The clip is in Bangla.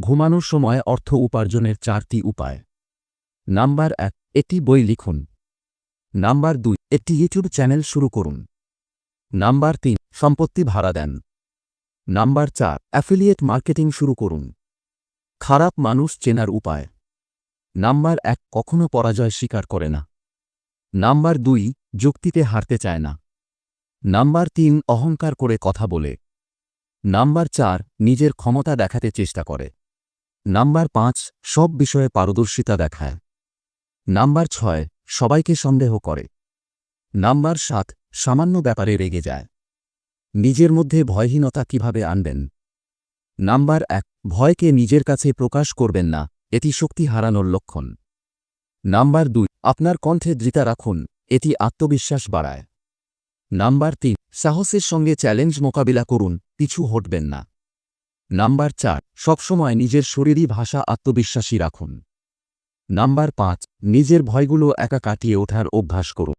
ঘুমানোর সময় অর্থ উপার্জনের চারটি উপায়। নাম্বার এক একটি বই লিখুন। নাম্বার দুই, একটি ইউটিউব চ্যানেল শুরু করুন। নাম্বার তিন, সম্পত্তি ভাড়া দেন। নাম্বার চার, অ্যাফিলিয়েট মার্কেটিং শুরু করুন। খারাপ মানুষ চেনার উপায়। নাম্বার এক, কখনো পরাজয় স্বীকার করে না। নাম্বার দুই, যুক্তিতে হারতে চায় না। নাম্বার তিন, অহংকার করে কথা বলে। নাম্বার চার, নিজের ক্ষমতা দেখাতে চেষ্টা করে। নাম্বার পাঁচ, সব বিষয়ে পারদর্শিতা দেখায়। নাম্বার ছয়, সবাইকে সন্দেহ করে। নাম্বার সাত, সামান্য ব্যাপারে রেগে যায়। নিজের মধ্যে ভয়হীনতা কীভাবে আনবেন? নাম্বার এক, ভয়কে নিজের কাছে প্রকাশ করবেন না, এটি শক্তি হারানোর লক্ষণ। নাম্বার দুই, আপনার কণ্ঠে দৃতা রাখুন, এটি আত্মবিশ্বাস বাড়ায়। নাম্বার তিন, সাহসের সঙ্গে চ্যালেঞ্জ মোকাবিলা করুন, পিছু হটবেন না। নাম্বার চার, সবসময় নিজের শরীরী ভাষা আত্মবিশ্বাসী রাখুন। নাম্বার পাঁচ, নিজের ভয়গুলো একা কাটিয়ে ওঠার অভ্যাস করুন।